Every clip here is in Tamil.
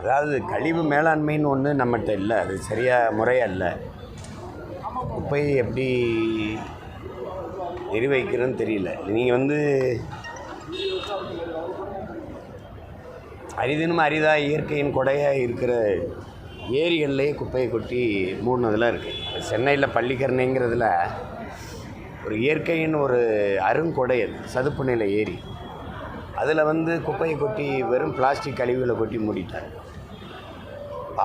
அதாவது கழிவு மேலாண்மைன்னு ஒன்று நம்மகிட்ட இல்லை. அது சரியாக முறையாக இல்லை. குப்பையை எப்படி நிர்வகிக்கிறதுன்னு தெரியல. நீங்கள் வந்து அரிதினும் அரிதாக இயற்கையின் கொடையாக இருக்கிற ஏரிகள்லேயே குப்பையை கொட்டி மூடினதெல்லாம் இருக்குது சென்னையில் பள்ளிக்கரணைங்கிறதுல ஒரு இயற்கையின் ஒரு அருங்கொடை அது. சதுப்பு நிலை ஏரி. அதில் வந்து குப்பையை கொட்டி வெறும் பிளாஸ்டிக் கழிவுகளை கொட்டி மூடிட்டாங்க.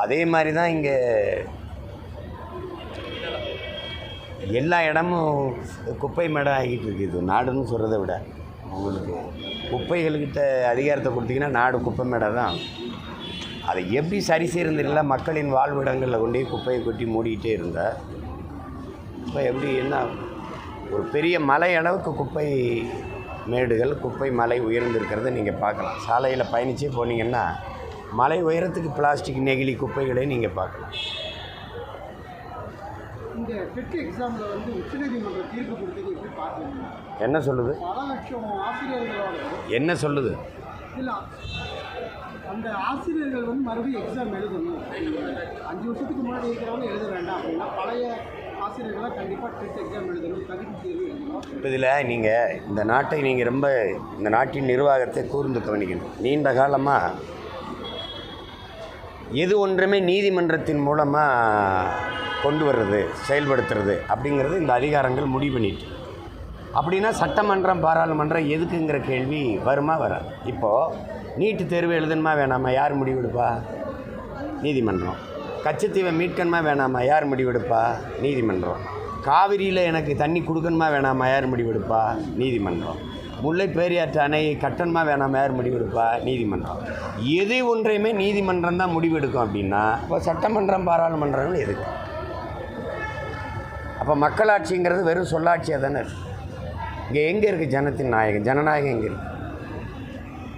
அதே மாதிரி தான் இங்கே எல்லா இடமும் குப்பை மேடம் ஆகிட்டு இருக்குது. நாடுன்னு சொல்கிறத விட உங்களுக்கு குப்பைகள்கிட்ட அதிகாரத்தை கொடுத்தீங்கன்னா நாடு குப்பை மேடம் தான். அதை எப்படி சரி செய்யறதில்ல மக்களின் வாழ்விடங்களில் கொண்டு குப்பையை கொட்டி மூடிக்கிட்டே இருந்தா. இப்போ எப்படி என்ன ஒரு பெரிய மலை அளவுக்கு குப்பை மேடுகள் குப்பை மலை உயர்ந்திருக்கிறத நீங்கள் பார்க்கலாம். சாலையில் பயணிச்சே போனீங்கன்னா மலை உயரத்துக்கு பிளாஸ்டிக் நெகிழி குப்பைகளை நீங்கள் பார்க்கலாம். என்ன சொல்லுது? என்ன சொல்லுது? அந்த ஆசிரியர்கள் வந்து மறுபடியும் எக்ஸாம் எழுதணும். அஞ்சு வருஷத்துக்கு முன்னாடி இருக்கிறவங்க எழுத வேண்டாம் அப்படின்னா பழைய ஆசிரியர்களாக கண்டிப்பாக டெஸ்ட் எக்ஸாம் எழுதணும் தகுதி தேர்வு எழுதணும். இப்போ இதில் நீங்கள் இந்த நாட்டை நீங்கள் ரொம்ப இந்த நாட்டின் நிர்வாகத்தை கூர்ந்து கவனிக்கணும். நீண்ட காலமாக எது ஒன்றுமே நீதிமன்றத்தின் மூலமாக கொண்டு வர்றது செயல்படுத்துறது அப்படிங்கிறது இந்த அதிகாரங்கள் முடிவு பண்ணிட்டு. அப்படின்னா சட்டமன்றம் பாராளுமன்றம் எதுக்குங்கிற கேள்வி வருமா வராது. இப்போது நீட்டு தேர்வு எழுதணுமா வேணாமா? யார் முடிவெடுப்பா? நீதிமன்றம். கச்சத்தீவை மீட்கணுமா வேணாமா? யார் முடிவெடுப்பா? நீதிமன்றம். காவிரியில் எனக்கு தண்ணி கொடுக்கணுமா வேணாமா? யார் முடிவெடுப்பா? நீதிமன்றம். முல்லை பேரியாற்று அணையை கட்டணுமா வேணாமா? யார் முடிவெடுப்பா? நீதிமன்றம். எது ஒன்றையுமே நீதிமன்றம் தான் முடிவெடுக்கும் அப்படின்னா இப்போ சட்டமன்றம் பாராளுமன்றங்கள் எதுக்கு அப்போ மக்களாட்சிங்கிறது வெறும் சொல்லாட்சியாக தானே இருக்குது இங்கே எங்கே இருக்குது ஜனத்தின் நாயகம் ஜனநாயகம் எங்கே இருக்குது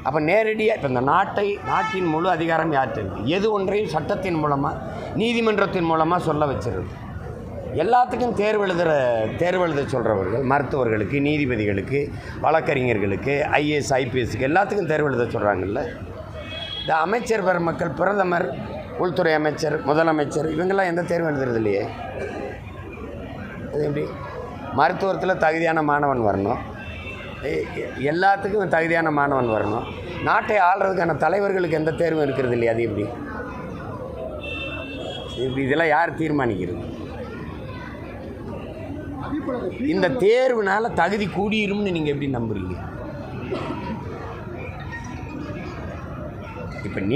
அப்போ நேரடியாக இப்போ இந்த நாட்டை நாட்டின் முழு அதிகாரம் யார்கிட்ட இருக்குது எது ஒன்றையும் சட்டத்தின் மூலமாக நீதிமன்றத்தின் மூலமாக சொல்ல வச்சிருது. எல்லாத்துக்கும் தேர்வு எழுதுகிற தேர்வு எழுத சொல்கிறவர்கள் மருத்துவர்களுக்கு நீதிபதிகளுக்கு வழக்கறிஞர்களுக்கு ஐஏஎஸ் ஐபிஎஸ்க்கு எல்லாத்துக்கும் தேர்வு எழுத சொல்கிறாங்கல்ல இந்த அமைச்சர் பெருமக்கள் பிரதமர் உள்துறை அமைச்சர் முதலமைச்சர் இவங்கெல்லாம் எந்த தேர்வு எழுதுறது இல்லையே? அது எப்படி? மருத்துவத்தில் தகுதியான மாணவன் வரணும். எல்லாத்துக்கும் தகுதியான மாணவன் வரணும். நாட்டை ஆள்றதுக்கான தலைவர்களுக்கு எந்த தேர்வும் இருக்கிறது இல்லையா? அது எப்படி? இப்படி இதெல்லாம் யார் தீர்மானிக்கிறது? இந்த தேர்வுனால் தகுதி கூடியிரும்னு நீங்கள் எப்படி நம்புறீங்க? இப்போ நீ